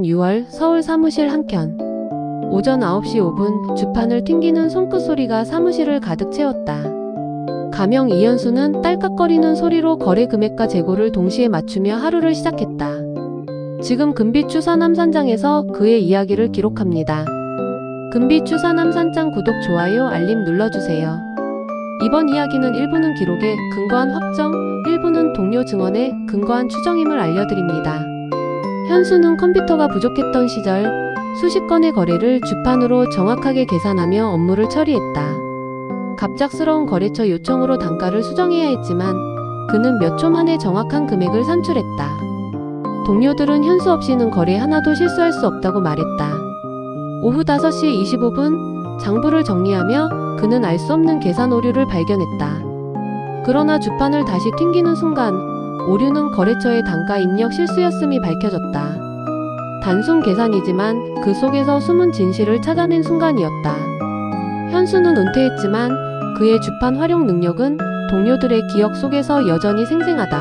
6월 서울 사무실 한켠. 오전 9시 5분 주판을 튕기는 손끝 소리가 사무실을 가득 채웠다. 가명 이현수는 딸깍거리는 소리로 거래 금액과 재고를 동시에 맞추며 하루를 시작했다. 지금 금빛추사 남산장에서 그의 이야기를 기록합니다. 금빛추사 남산장 구독, 좋아요, 알림 눌러주세요. 이번 이야기는 일부는 기록에 근거한 확정, 일부는 동료 증언에 근거한 추정임을 알려드립니다. 현수는 컴퓨터가 부족했던 시절 수십 건의 거래를 주판으로 정확하게 계산하며 업무를 처리했다. 갑작스러운 거래처 요청으로 단가를 수정해야 했지만 그는 몇 초 만에 정확한 금액을 산출했다. 동료들은 현수 없이는 거래 하나도 실수할 수 없다고 말했다. 오후 5시 25분 장부를 정리하며 그는 알 수 없는 계산 오류를 발견했다. 그러나 주판을 다시 튕기는 순간 오류는 거래처의 단가 입력 실수였음이 밝혀졌다. 단순 계산이지만 그 속에서 숨은 진실을 찾아낸 순간이었다. 현수는 은퇴했지만 그의 주판 활용 능력은 동료들의 기억 속에서 여전히 생생하다.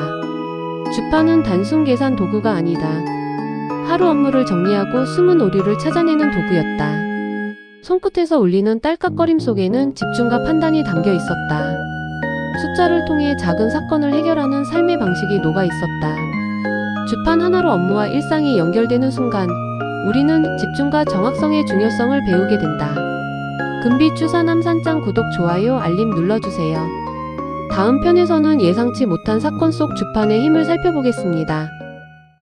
주판은 단순 계산 도구가 아니다. 하루 업무를 정리하고 숨은 오류를 찾아내는 도구였다. 손끝에서 울리는 딸깍거림 속에는 집중과 판단이 담겨 있었다. 숫자를 통해 작은 사건을 해결하는 삶의 방식이 녹아 있었다. 주판 하나로 업무와 일상이 연결되는 순간 우리는 집중과 정확성의 중요성을 배우게 된다. 주사 남산장 구독, 좋아요, 알림 눌러주세요. 다음 편에서는 예상치 못한 사건 속 주판의 힘을 살펴보겠습니다.